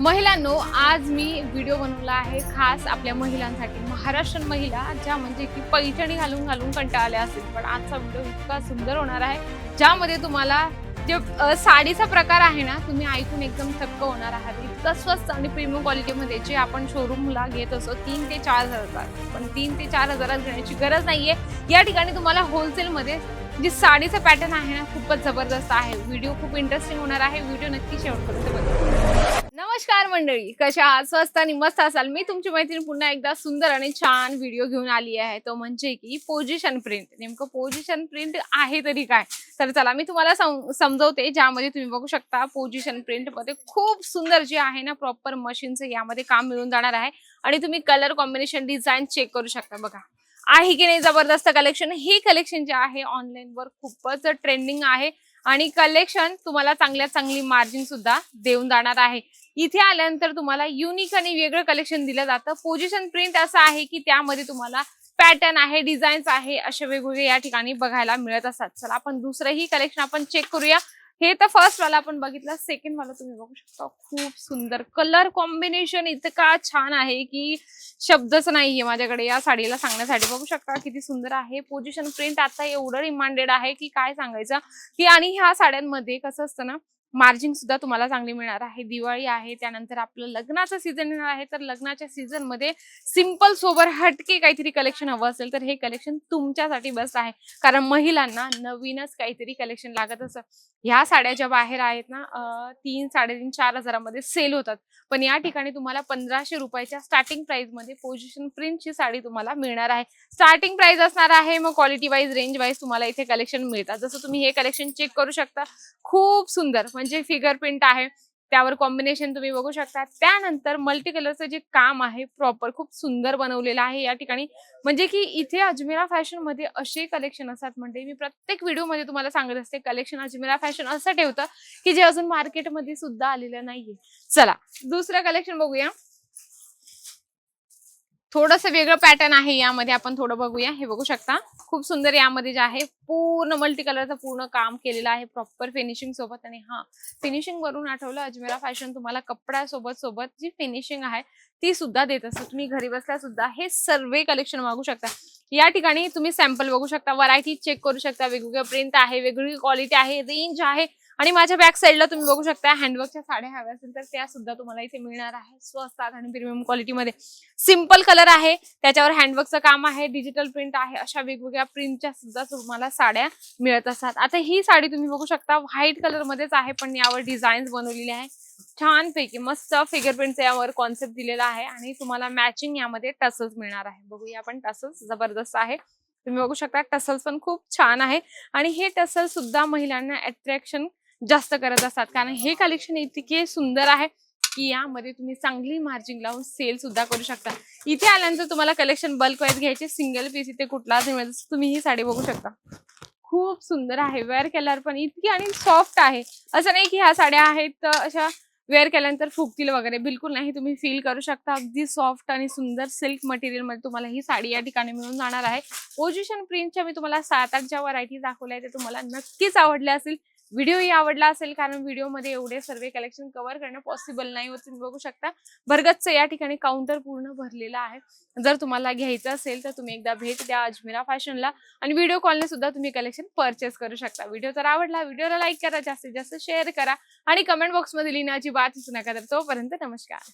महिलांनो आज मी व्हिडिओ बनवला आहे खास आपल्या महिलांसाठी. महाराष्ट्रीयन महिला ज्या म्हणजे की पैठणी घालून घालून कंटाळल्या असेल पण आजचा व्हिडिओ इतका सुंदर होणार आहे ज्यामध्ये तुम्हाला जे साडीचा प्रकार आहे ना तुम्ही ऐकून एकदम थक्क होणार आहात. इतकं स्वस्त आणि प्रीमियम क्वालिटीमध्ये जे आपण शोरूमला घेत असतो तीन ते चार हजार पण तीन ते चार हजारात घेण्याची गरज नाहीये. या ठिकाणी तुम्हाला होलसेलमध्ये जी साडीचं पॅटर्न आहे ना खूपच जबरदस्त आहे. व्हिडिओ खूप इंटरेस्टिंग होणार आहे. व्हिडिओ नक्की शेवटपर्यंत बघा नमस्कार मंडळी कशा आहात? स्वस्त आणि मस्त असाल. मी तुमची मैत्रीण पुन्हा एकदा सुंदर आणि छान व्हिडिओ घेऊन आली आहे. तो म्हणजे की पोझिशन प्रिंट नेमकं पोझिशन प्रिंट आहे तरी काय? तर चला मी तुम्हाला सम- समजवते. ज्यामध्ये तुम्ही बघू शकता पोझिशन प्रिंटमध्ये खूप सुंदर जे आहे ना प्रॉपर मशीनचं यामध्ये काम मिळून जाणार आहे. आणि तुम्ही कलर कॉम्बिनेशन डिझाईन चेक करू शकता बघा. आहे की नाही? जबरदस्त कलेक्शन हे कलेक्शन जे आहे ऑनलाईन वर खूपच ट्रेंडिंग आहे. आणि कलेक्शन तुम्हाला चांगल्यात चांगली मार्जिन सुद्धा देऊन जाणार आहे. इथे आल्यानंतर तुम्हाला युनिक आणि वेगळं कलेक्शन दिलं जातं. पोझिशन प्रिंट असं आहे की त्यामध्ये तुम्हाला पॅटर्न आहे डिझाईन्स आहे असे वेगवेगळे या ठिकाणी बघायला मिळत असतात. चला आपण दुसरंही कलेक्शन आपण चेक करूया. हे तर फर्स्ट वाला आपण बघितलं. सेकंड वाला तुम्ही बघू शकता. खूप सुंदर कलर कॉम्बिनेशन इतका छान आहे की शब्दच नाहीये माझ्याकडे. या साडीला सांगण्यासाठी बघू शकता किती सुंदर आहे. पोझिशन प्रिंट आता एवढं डिमांडेड आहे की काय सांगायचं. की आणि ह्या साड्यांमध्ये कसं असतं ना मार्जिन सुद्धा तुम्हाला चांगली मिळणार आहे. दिवाळी आहे त्यानंतर आपलं लग्नाचा सीझन येणार आहे. तर लग्नाच्या सीझनमध्ये सिंपल सोबर हटके काहीतरी कलेक्शन हवं असेल तर हे कलेक्शन तुमच्यासाठी बस आहे. कारण महिलांना नवीनच काहीतरी कलेक्शन लागत असं ह्या साड्या ज्या बाहेर आहेत ना तीन साडेतीन चार हजारामध्ये सेल होतात. पण या ठिकाणी तुम्हाला पंधराशे रुपयाच्या स्टार्टिंग प्राइसमध्ये पोझिशन प्रिंटची साडी तुम्हाला मिळणार आहे. स्टार्टिंग प्राइस असणार आहे मग क्वालिटी वाईज रेंज वाईज तुम्हाला इथे कलेक्शन मिळतात. जसं तुम्ही हे कलेक्शन चेक करू शकता. खूप सुंदर. म्हणजे फिगर प्रिंट आहे त्यावर कॉम्बिनेशन तुम्ही बघू शकता. त्यानंतर मल्टी कलरचं जे काम आहे प्रॉपर खूप सुंदर बनवलेलं आहे या ठिकाणी. म्हणजे की इथे अजमेरा फॅशनमध्ये असे कलेक्शन असतात. म्हणजे मी प्रत्येक व्हिडिओमध्ये तुम्हाला सांगत असते कलेक्शन अजमेरा फॅशन असं ठेवतं की जे अजून मार्केटमध्ये सुद्धा आलेलं नाहीये. चला दुसरं कलेक्शन बघूया. थोडस वेगळं पॅटर्न आहे यामध्ये आपण थोडं बघूया. हे बघू शकता. खूप सुंदर यामध्ये जे आहे पूर्ण मल्टी कलरचं पूर्ण काम केलेलं आहे प्रॉपर फिनिशिंग सोबत. आणि हा फिनिशिंग वरून आठवलं अजमेरा फॅशन तुम्हाला कपड्या सोबत सोबत जी फिनिशिंग आहे ती सुद्धा देत असते. तुम्ही घरी बसल्या सुद्धा हे सर्व कलेक्शन मागू शकता. या ठिकाणी तुम्ही सॅम्पल बघू शकता व्हरायटी चेक करू शकता. वेगवेगळ्या प्रिंट आहे वेगवेगळी क्वालिटी आहे रेंज आहे. आणि माझ्या बॅक साईडला तुम्ही बघू शकता हँडवर्कच्या साड्या हव्या असेल तर त्या सुद्धा तुम्हाला इथे मिळणार आहे. स्वस्तात आणि प्रीमियम क्वालिटीमध्ये सिंपल कलर आहे त्याच्यावर हँडवर्कचं काम आहे डिजिटल प्रिंट आहे अशा वेगवेगळ्या प्रिंटच्या सुद्धा तुम्हाला साड्या मिळत असतात. आता ही साडी तुम्ही बघू शकता व्हाईट कलर मध्येच आहे पण यावर डिझाईन्स बनवलेली आहे छान पैकी मस्त फिगर प्रिंटचा यावर कॉन्सेप्ट दिलेला आहे आणि तुम्हाला मॅचिंग यामध्ये टसल्स मिळणार आहे. बघूया आपण टसल्स जबरदस्त आहे. तुम्ही बघू शकता टसल्स पण खूप छान आहे. आणि हे टसल सुद्धा महिलांना अट्रॅक्शन जास्त करत असतात. कारण हे कलेक्शन इतके सुंदर आहे की यामध्ये तुम्ही चांगली मार्जिन लावून सेल सुद्धा करू शकता. इथे आल्यानंतर तुम्हाला कलेक्शन बल्क वाईज घ्यायचे सिंगल पीस इथे कुठलाच मिळेल म्हणजे तुम्ही ही साडी बघू शकता. खूप सुंदर आहे. वेअर केल्यावर पण इतकी आणि सॉफ्ट आहे. असं नाही की ह्या साड्या आहेत तर अशा वेअर केल्यानंतर फुगतील वगैरे. बिलकुल नाही. तुम्ही फील करू शकता. अगदी सॉफ्ट आणि सुंदर सिल्क मटेरियलमध्ये तुम्हाला ही साडी या ठिकाणी मिळून जाणार आहे. पोझिशन प्रिंटच्या मी तुम्हाला सात आठ ज्या व्हरायटी दाखवल्या ते तुम्हाला नक्कीच आवडल्या असेल. व्हिडिओही आवडला असेल कारण व्हिडिओमध्ये एवढे सर्व कलेक्शन कव्हर करणं पॉसिबल नाही होत तुम्ही बघू शकता. भरगतचं या ठिकाणी काउंटर पूर्ण भरलेलं आहे. जर तुम्हाला घ्यायचं असेल तर तुम्ही एकदा भेट द्या अजमेरा फॅशनला आणि व्हिडिओ कॉलने सुद्धा तुम्ही कलेक्शन परचेस करू शकता. व्हिडिओ जर आवडला व्हिडिओला लाईक करा जास्तीत जास्त शेअर करा आणि कमेंट बॉक्समध्ये लिहिण्याची बात विसरू नका तर तोपर्यंत नमस्कार.